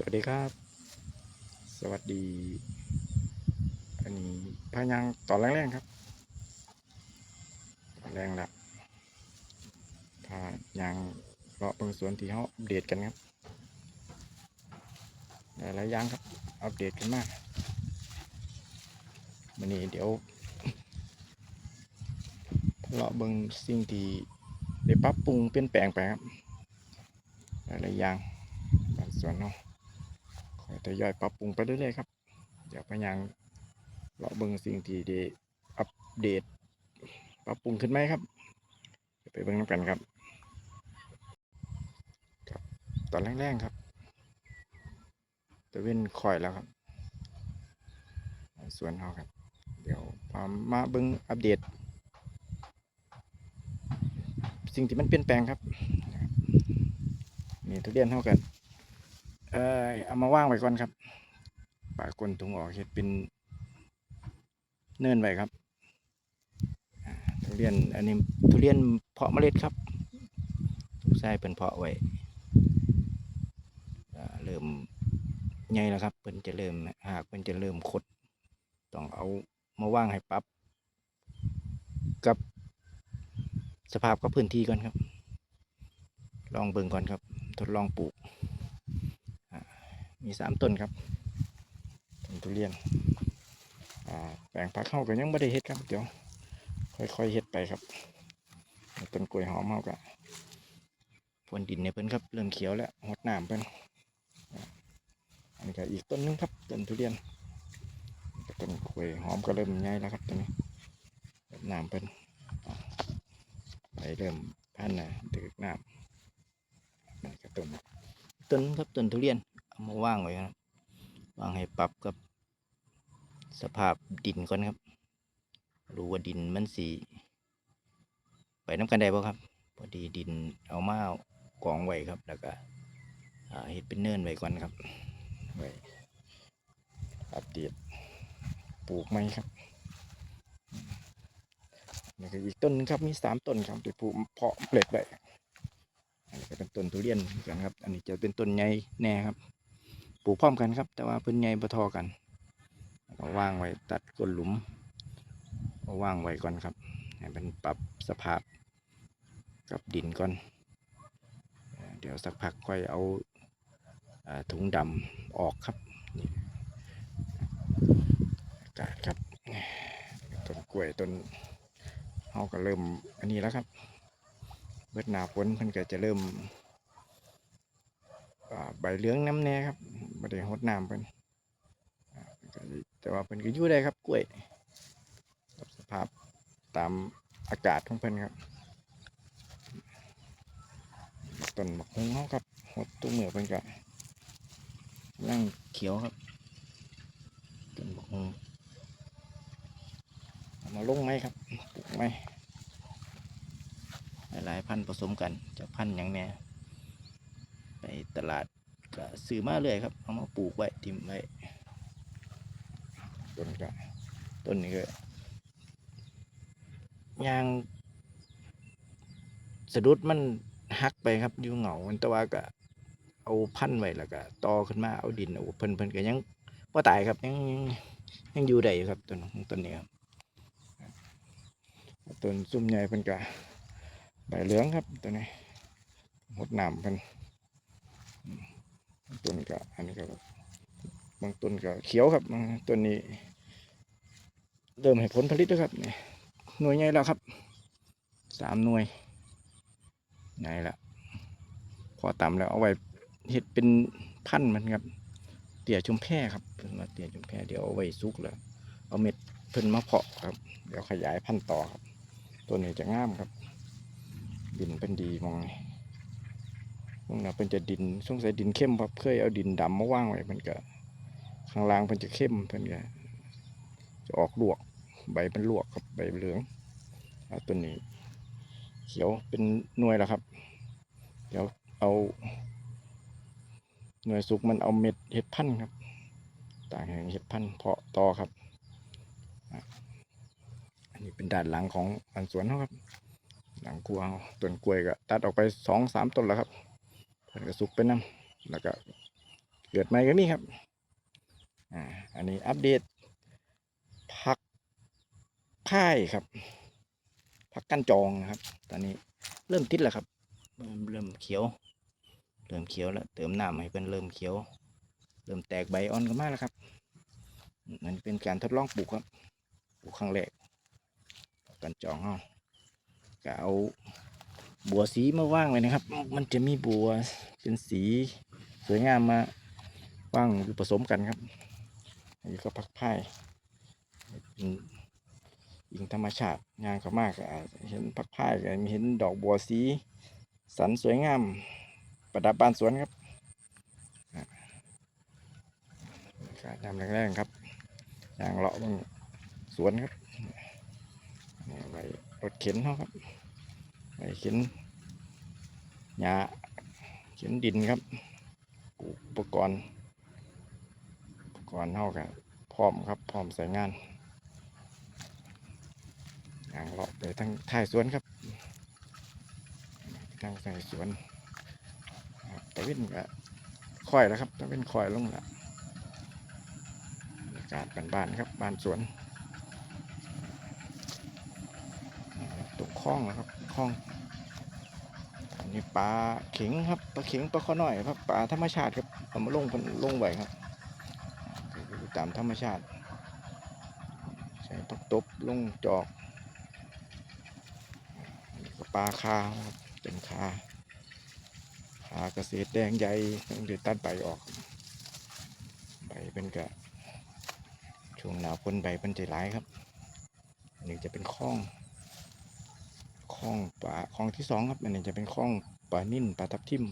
สวัสดีครับ สวัสดี อันนี้พายางตอนแรกๆครับตอนแรงละพายางเลาะเบิ่งสวนที่เขาอัปเดตกันครับหลายๆอย่างครับ อัปเดตกันมากวันนี้เดี๋ยวเลาะเบิงสิ่งที่ได้ปรับปรุงเปลี่ยนแปลงไปครับหลายๆอย่างบางส่วนเนาะขอท ยอยปรับปรุงไปเรื่อยๆครับ เดี๋ยวพยายามเราเบิ่งสิ่งที่ด้อัปเดต ปรับปรุงขึ้นไหมครับเดี๋ยวไปเบิ่งน้ำกันครับครับ ตอนแรกๆครับตะเว้นคอยแล้วครับส่วนเขาครับ เดี๋ยวพามาเบิ่งอัปเดต สิ่งที่มันเปลี่ยนแปลงครับนี่ทุเรียนเท่ากัน เอ่อเอามาว่างไว้ก่อนครับปากกลถุงออกเห็ดเป็นเนินไว้ครับทุเรียนอันนี้ทุเรียนเพาะเมล็ดครับลูกชายเป็นเพาะไว้เริ่มใหญ่แล้วครับเพิ่นจะเริ่มหากเพิ่นจะเริ่มคดต้องเอามาว่างให้ปรับกับสภาพกับพื้นที่ก่อนครับ ลองเบิ่งก่อนครับ ทดลองปลูก มีสามต้นครับต้นทุเรียนแปลงผักเข้าก็ยังไม่ได้เฮ็ดครับเดี๋ยวค่อยๆเฮ็ดไปครับต้นกล้วยหอมเขาก็พวนดินในเพิ่นครับเริ่มเขียวแล้วหดน้ำเพิ่นอันนี้ก็อีกต้นนึงครับต้นทุเรียนต้นกล้วยหอมก็เริ่มใหญ่แล้วครับต้นนี้รดน้ำเพิ่นไปเริ่มพันนะถือน้ำนี่ก็ต้นต้นครับต้นทุเรียน มาว่างไว้ครับวางให้ปรับกับ สภาพดินก่อนครับรู้ว่าดินมันสีไปน้ำกันได้ป่ครับ พอดีดินเอามากองไว้ครับ แล้วก็เฮ็ดเป็นเนินไว้ก่อนครับไว้อัปเดตปลูกไหมครับนี่ก็อีกต้นครับมีสามต้นครับที่ปลูกเพาะเปล็ดไว้อันนี้ก็เป็นต้นทุเรียนเหมือนกันครับ อันนี้จะเป็นต้นใหญ่แน่ครับ ลูกพร้อมกันครับ แต่ว่าเพิ่นใหญ่บ่ทอกันก็วางไว้ตัดก้นหลุมก็วางไว้ก่อนครับ ให้มันปรับสภาพกับดินก่อน เดี๋ยวสักพักค่อยเอาถุงดำออกครับนี่อากาศครับต้นกล้วยต้นเฮาก็เริ่มอันนี้แล้วครับเบิดหนาฝนเพิ่นก็จะเริ่มใบเหลืองน้ำแน่ครับ บ่ได้รดน้ำเพิ่นแต่ว่าเพิ่นก็อยู่ได้ครับกล้วยสภาพตามอากาศของเพิ่นครับต้นมะฮงเฮาครับหดตัวเหมือเพิ่นก็นั่งเขียวครับต้นมะฮงเอมาลงไหมครับปลูกไหมหลายๆพันผสมกันจะพันธุ์หยังแหน่ไปตลาด ก็ซื้อมาเลยครับเอามาปลูกไว้ทิมไว้ต้นก็ต้นนี้ก็ยางสะดุดมันหักไปครับอยู่เหงามันแต่ว่าก็เอาพันไว้แล้วก็ตอขึ้นมาเอาดินเอาเพิ่นเพิ่นก็ยังบ่ตายครับยังยังอยู่ได้อยู่ครับต้นต้นนี้ครับต้นซุ่มใหญ่เพิ่นก็ใบเหลืองครับตัวนี้หดน้ำกันอืม ต้นก็อันนี้ก็บางต้นก็เขียวครับบางต้นนี้ เริ่มให้ผลผลิตแล้วครับนี่หน่วยใหญ่แล้วครับสามหน่วยใหญ่ละพอต่ำแล้วเอาไว้เห็ดเป็นพันธุ์มันครับ เตี่ยชุมแพครับเพิ่นมาเตี่ยชุมแพเดี๋ยวเอาไว้ซุกแล้วเอาเม็ดเพิ่นมาเพาะครับ เดี๋ยวขยายพันธุ์ต่อครับ ตัวนี้จะงามครับ ดินเป็นดีมองนี่ มองนะเป็นจะดินสงสัยดินเข้มครับเคยเอาดินดำมาว่างไว้มันก็ข้างล่างเป็นจะเข้มเพิ่นก็จะออกลวก ใบเป็นลวกครับใบเหลืองอตัวนี้ เขียวเป็นหน่วยแล้วครับ เดี๋ยวเอาหน่วยสุกมันเอาเม็ดเห็ดพันธุ์ครับ ต่างแห่งเห็ดพันธุ์เพาะต่อครับอันนี้เป็นด้านหลังของอันสวนครับ หลังกลัวต้นกล้วยก็ตัดออกไปสองสามต้นแล้วครับ เพิ่นก็สุกไปน้ำแล้วก็เกิดใหม่ก็มีครับอ่าอันนี้อัปเดตพักพ่ายครับพักกันจองนะครับ ตอนนี้เริ่มติดแล้วครับเริ่มเริ่มเขียว เริ่มเขียวแล้ว เติมน้ำให้เป็นเริ่มเขียว เริ่มแตกใบอ่อนก็มากแล้วครับมันเป็นการทดลองปลูกครับ ปลูกครั้งแรกกกันจองเฮาก็เอา บัวสีมาว่างไว้นะครับ มันจะมีบัวเป็นสีสวยงามมาว่างอยู่ผสมกันครับอันนี้ก็พักไพ่เป็นอิงธรรมชาติงานเขามากก็อาจจะเห็นพักไพ่ก็มีเห็นดอกบัวสีสันสวยงาม ประดับบ้านสวนครับการทำแรงๆครับอย่างเลาะสวนครับไว้รถเข็นเขาครับ เข็นหญ้าเข็นดินครับอุปลูกอุปกรณ์เท่ากันพร้อมครับพร้อมใส่งานอย่างเลาะไปทั้งท้ายสวนครับทั้งใส่สวนตะวินก็ค่อยแล้วครับตะวินค่อยลงล้วบรรยากาศบ้านครับบ้านสวนตกคล้องแล้วครับ คลองนนี้ปลาเข็งครับปลาเข็งปลาข้อน้อยครับปลาธรรมชาติครับเอามาลงลงไว้ครับตามธรรมชาติใช้ปักตบลงจอกปลาคาครับเป็นคาคาเกษตรแดงใหญ่ต้องเดือดตัดใบออกใบเป็นกะช่วงหนาวพ้นใบเป็นใจร้ายครับอันนี้จะเป็นคลอง คลองปลาคลองที่สองครับอันนี้จะเป็นคลองปลานิ่นปลาทับทิม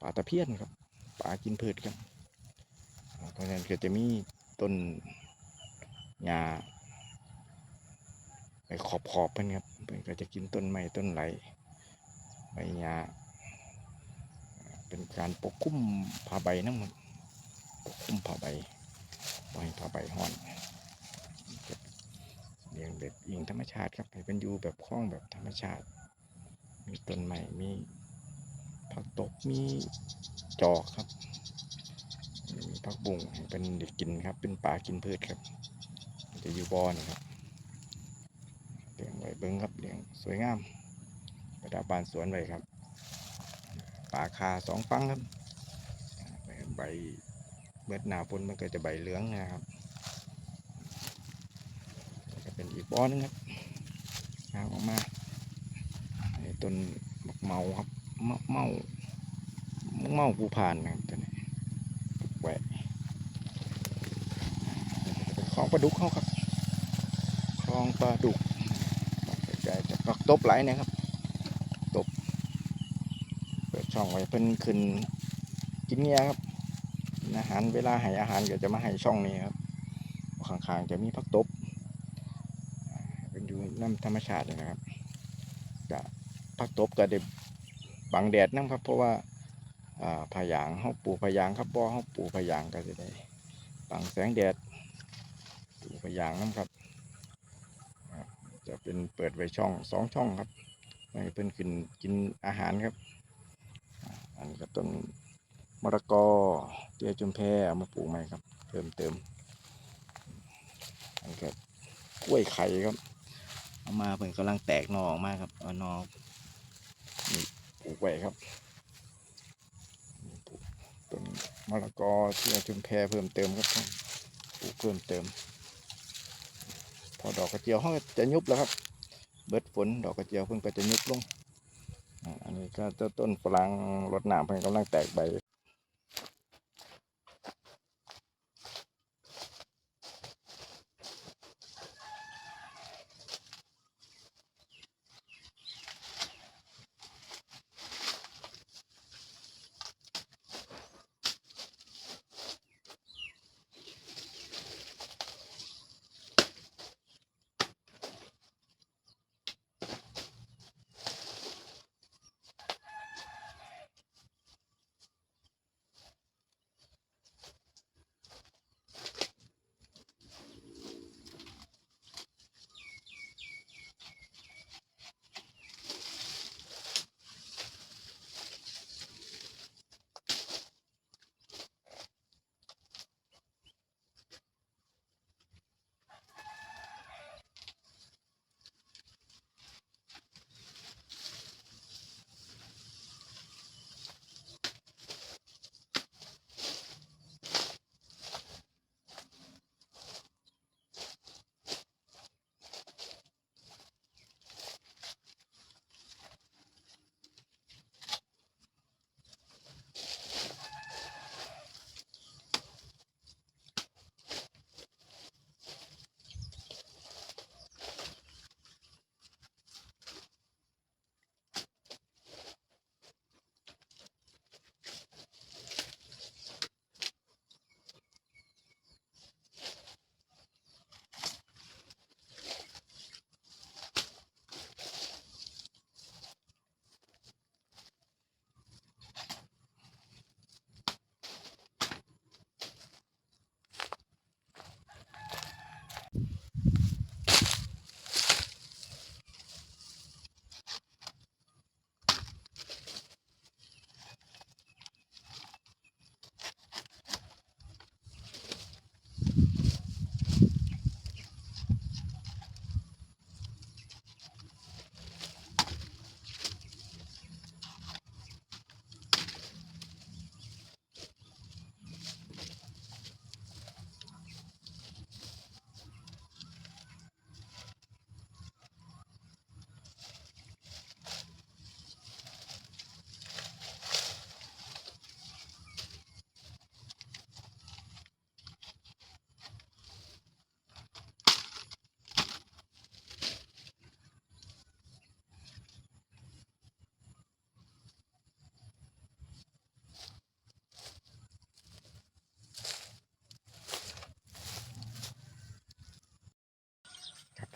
ปลาตะเพียนครับปลากินพืชครับเพราะฉะนั้นก็จะมีต้นหญ้าไปขอบขอบเพิ่นครับเพิ่นก็จะกินต้นไม้ต้นไหลใบหญ้าเป็นการปกคลุมผ้าใบนั่นครับปกคลุมผ้าใบไว้ผ้าใบห่อน เลี้ยงแบบอิงธรรมชาติครับให้เป็นอยู่แบบคล้องแบบธรรมชาติ มีต้นไม้มีผักตบมีจอกครับมีผักบุ้งเป็นเด็กกินครับ เป็นปลากินพืชครับ จะอยู่บ่อนี่ครับเลี้ยงไว้เบิ้งครับเลี้ยงสวยงามประดับบานสวนไว้ครับปลาคาสองฟังครับใบเมื่อหนาฝนมันก็จะใบเหลืองนะครับแล้วก็เปอีกบอนึงครับงาออกมาต้นมะเมาครับมะเมามะเมาภูพานนะครับตัวนี้แหวะเป็นคลองปลาดุกเขาครับคลองปลาดุกใกล้จะปักตบไหลนะครับตบเปิดช่องไว้เพิ่นขึ้นกินเงี้ยครับอาหารเวลาให้อาหารก็จะมาให้ช่องนี้ครับข้างๆจะมีผักตบ น้ำธรรมชาตินะครับก็ผักตบก็ได้บังแดดนะครับ เพราะว่าอ่าพยางเขาปลูกพยางครับบ่อเขาปลูกพยางก็จะได้บังแสงแดดปลูกพยางน้ำครับครับ จะเป็นเปิดไว้ช่องสองช่องครับให้เพิ่นกินกินอาหารครับอันนี้ก็ต้นมะละกอเตี้ยจุมแพเอามาปลูกใหม่ครับเพิ่มเติมอันนี้ก็กล้วยไข่ครับ เอามาเพิ่นกำลังแตกนอออกมาครับเอานอนี่ปลูกไว้ครับต้นมะละกอที่เราชุมแพรเพิ่มเติมครับปลูกเพิ่มเติม พอดอกกระเจียวเขาก็จะยุบแล้วครับ เบิดฝนดอกกระเจียวเพิ่งก็จะยุบลงอันนี้ก็จ้าต้นฝรั่งรดน้ำเพิ่งกำลังแตกใบ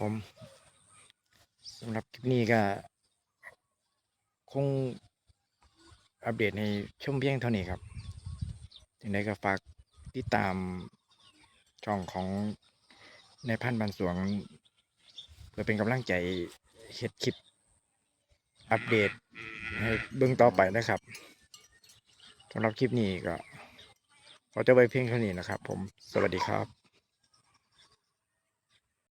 ผมสำหรับคลิปนี้ก็ คงอัปเดตในชมเพียงเท่านี้ครับยังไงก็ฝากติดตามช่องของในพันบันสวงเพื่อเป็นกำลังใจเฮ็ดคลิปอัปเดตให้เบื้องต่อไปนะครับสำหรับคลิปนี้ก็ขอจะไว้เพียงเท่านี้นะครับผม สวัสดีครับ